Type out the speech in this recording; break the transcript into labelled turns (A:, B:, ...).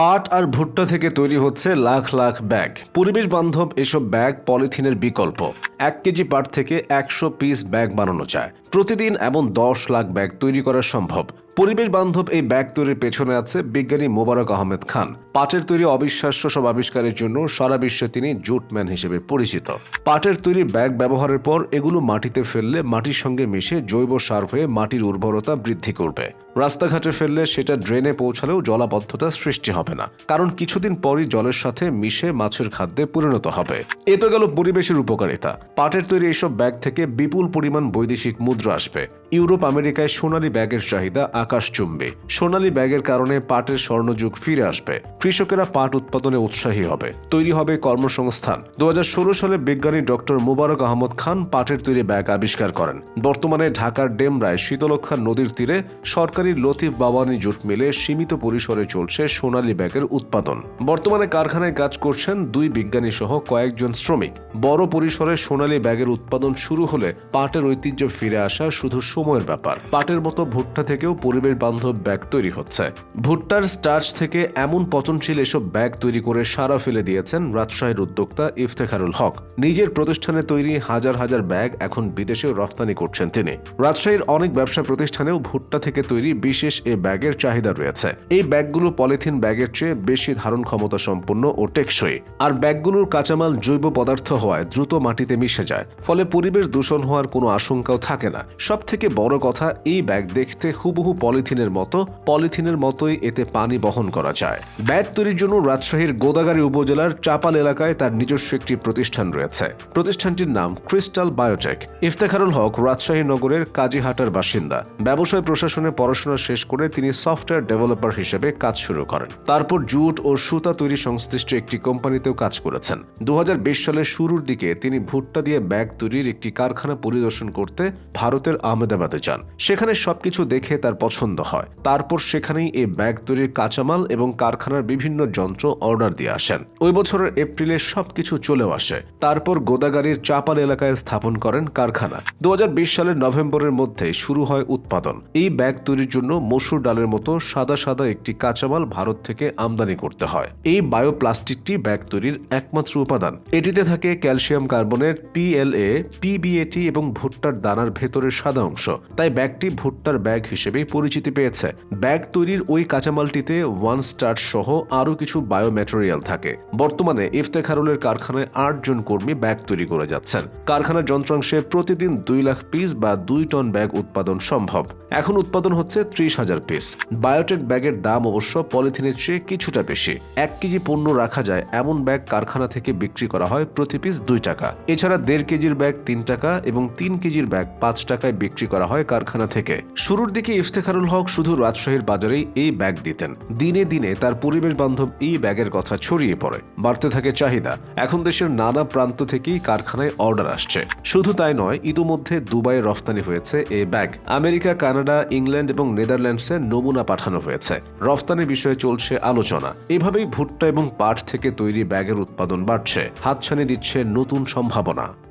A: পাট আর ভুট্টা থেকে তৈরি হচ্ছে লাখ লাখ ব্যাগ। পরিবেশ বান্ধব এসব ব্যাগ পলিথিনের বিকল্প। এক কেজি পাট থেকে একশো পিস ব্যাগ বানানো যায়। প্রতিদিন এমন দশ লাখ ব্যাগ তৈরি করা সম্ভব। পরিবেশ বান্ধব এই ব্যাগ তৈরির পেছনে আছে বিজ্ঞানী মোবারক আহমেদ খান। পাটের তৈরি অবিশ্বাস্য সব আবিষ্কারের জন্য সারা বিশ্বে তিনি জুটম্যান হিসেবে পরিচিত। পাটের তৈরি ব্যাগ ব্যবহারের পর এগুলো মাটিতে ফেললে মাটির সঙ্গে মিশে জৈব সার হয়ে মাটির উর্বরতা বৃদ্ধি করবে। রাস্তাঘাটে ফেললে সেটা ড্রেনে পৌঁছালেও জলাবদ্ধতা সৃষ্টি হবে না। কারণ কিছুদিন পরই জলের সাথে মিশে মাছের খাদ্যে পরিণত হবে। এ তো গেল পরিবেশের উপকারিতা। পাটের তৈরি এইসব ব্যাগ থেকে বিপুল পরিমাণ বৈদেশিক মুদ্রা আসবে। ইউরোপ আমেরিকায় সোনালী ব্যাগের চাহিদা আকাশ চুম্বে। সোনালী ব্যাগের কারণে পাটের স্বর্ণযুগ ফিরে আসবে। কৃষকেরা পাট উৎপাদনে উৎসাহী হবে। তৈরি হবে কর্মসংস্থান। দু সালে বিজ্ঞানী ডক্টর মুবারক আহমদ খান পাটের তৈরি ব্যাগ আবিষ্কার করেন। বর্তমানে ঢাকার ডেমরায় শীতলক্ষা নদীর তীরে সরকারি লতিফ বাবানি জুট মিলে সীমিত পরিসরে চলছে সোনালী ব্যাগের উৎপাদন। বর্তমানে কারখানায় কাজ করছেন দুই বিজ্ঞানী সহ কয়েকজন শ্রমিক। বড় পরিসরে সোনালী ব্যাগের উৎপাদন শুরু হলে পাটের ঐতিহ্য ফিরে আসা শুধু সময়ের ব্যাপার। পাটের মতো ভুট্টা থেকেও পরিবেশ বান্ধব ব্যাগ তৈরি হচ্ছে। ভুট্টার স্টার্চ থেকে এমন পচনশীল এসব ব্যাগ তৈরি করে সারা ফেলে দিয়েছেন রাজশাহীর উদ্যোক্তা ইফতেখারুল হক। নিজের প্রতিষ্ঠানে তৈরি হাজার হাজার ব্যাগ এখন বিদেশেও রফতানি করছেন তিনি। রাজশাহীর অনেক ব্যবসা প্রতিষ্ঠানেও ভুট্টা থেকে তৈরি বিশেষ এ ব্যাগের চাহিদা রয়েছে। এই ব্যাগগুলো পলিথিন ব্যাগের চেয়ে বেশি ধারণ ক্ষমতা সম্পন্ন ও টেকসই। আর ব্যাগগুলোর কাঁচামাল জৈব পদার্থ হওয়ায় দ্রুত মাটিতে মিশে যায়। ফলে পরিবেশ দূষণ হওয়ার কোনো আশঙ্কাও থাকে না। সব থেকে বড় কথা, এই ব্যাগ দেখতে হুবহু পলিথিনের মতো। পলিথিনের মতোই এতে পানি বহন করা যায়। ব্যাগ তৈরির জন্য রাজশাহীর গোদাগাড়ি উপজেলার চাপাল এলাকায় তার নিজস্ব একটি প্রতিষ্ঠান রয়েছে। প্রতিষ্ঠানটির নাম ক্রিস্টাল বায়োটেক। ইফতেখারুল হক রাজশাহী নগরের কাজীহাটার বাসিন্দা। ব্যবসায় প্রশাসনে পড়াশোনা শেষ করে তিনি সফটওয়্যার ডেভেলপার হিসেবে কাজ শুরু করেন। তারপর জুট ও সুতা তৈরি সংশ্লিষ্ট একটি কোম্পানিতেও কাজ করেছেন। দু হাজার বিশ সালের শুরুর দিকে তিনি ভুট্টা দিয়ে ব্যাগ তৈরির একটি কারখানা পরিদর্শন করতে ভারতের আহমেদাবাদে যান। সেখানে সবকিছু দেখে তার পছন্দ হয়। তারপর সেখানেই এই ব্যাগ তৈরির কাঁচামাল এবং কারখানার বিভিন্ন যন্ত্র অর্ডার দিয়ে আসেন। ওই বছরের এপ্রিলে সবকিছু চলেও আসে। তারপর গোদাগাড়ির চাপাল এলাকায় স্থাপন করেন কারখানা। দুহাজার বিশ সালের নভেম্বরের মধ্যে শুরু হয় উৎপাদন। এই ব্যাগ তৈরির জন্য মসুর ডালের মতো সাদা সাদা একটি কাঁচামাল ভারত থেকে আমদানি করতে হয়। এই বায়োপ্লাস্টিকটি ব্যাগ তৈরির একমাত্র উপাদান। এটিতে থাকে ক্যালসিয়াম কার্বনেট পিএলএ পিবিএটি এবং ভুট্টার দানার ভেতরের সাদা অংশ। তাই ব্যাগটি ভুট্টার ব্যাগ হিসেবেই পরিচিতি পেয়েছে। ব্যাগ তৈরির ওই কাঁচামালটিতে ওয়ান স্টার্ট সহ আরও কিছু বায়োম্যাটেরিয়াল থাকে। বর্তমানে ইফতেখারুলের কারখানায় আট জন কর্মী ব্যাগ তৈরি করে যাচ্ছেন। কারখানার যন্ত্রাংশে প্রতিদিন দুই লাখ পিস বা দুই টন ব্যাগ উৎপাদন সম্ভব। এখন উৎপাদন হচ্ছে ত্রিশ হাজার পিস। বায়োটেক ব্যাগের দাম অবশ্য পলিথিনের চেয়ে কিছুটা বেশি। এক কেজি পণ্য রাখা যায় এমন ব্যাগ কারখানা থেকে বিক্রি করা হয় প্রতি পিস দুই টাকা। এছাড়া দেড় কেজির ব্যাগ তিন টাকা এবং তিন কেজির ব্যাগ পাঁচ টাকায় বিক্রি করা হয় কারখানা থেকে। শুরুর দিকে ইফতেখারুল হক শুধু রাজশাহীর বাজারেই এই ব্যাগ দিতেন। দিনে দিনে তার পরিবেশ বান্ধব এই ব্যাগের কথা ছড়িয়ে পড়ে। বাড়তে থাকে চাহিদা। এখন দেশের নানা প্রান্ত থেকেই কারখানায় অর্ডার আসছে। শুধু তাই নয়, ইতোমধ্যে দুবাইয়ে রফতানি হয়েছে এই ব্যাগ। আমেরিকা, কানাডা, ইংল্যান্ড এবং নেদারল্যান্ডসে নমুনা পাঠানো হয়েছে। রফতানি বিষয়ে চলছে আলোচনা। এভাবেই ভুট্টা এবং পাট থেকে তৈরি ব্যাগের উৎপাদন বাড়ছে। হাতছানি দিচ্ছে নতুন সম্ভাবনা।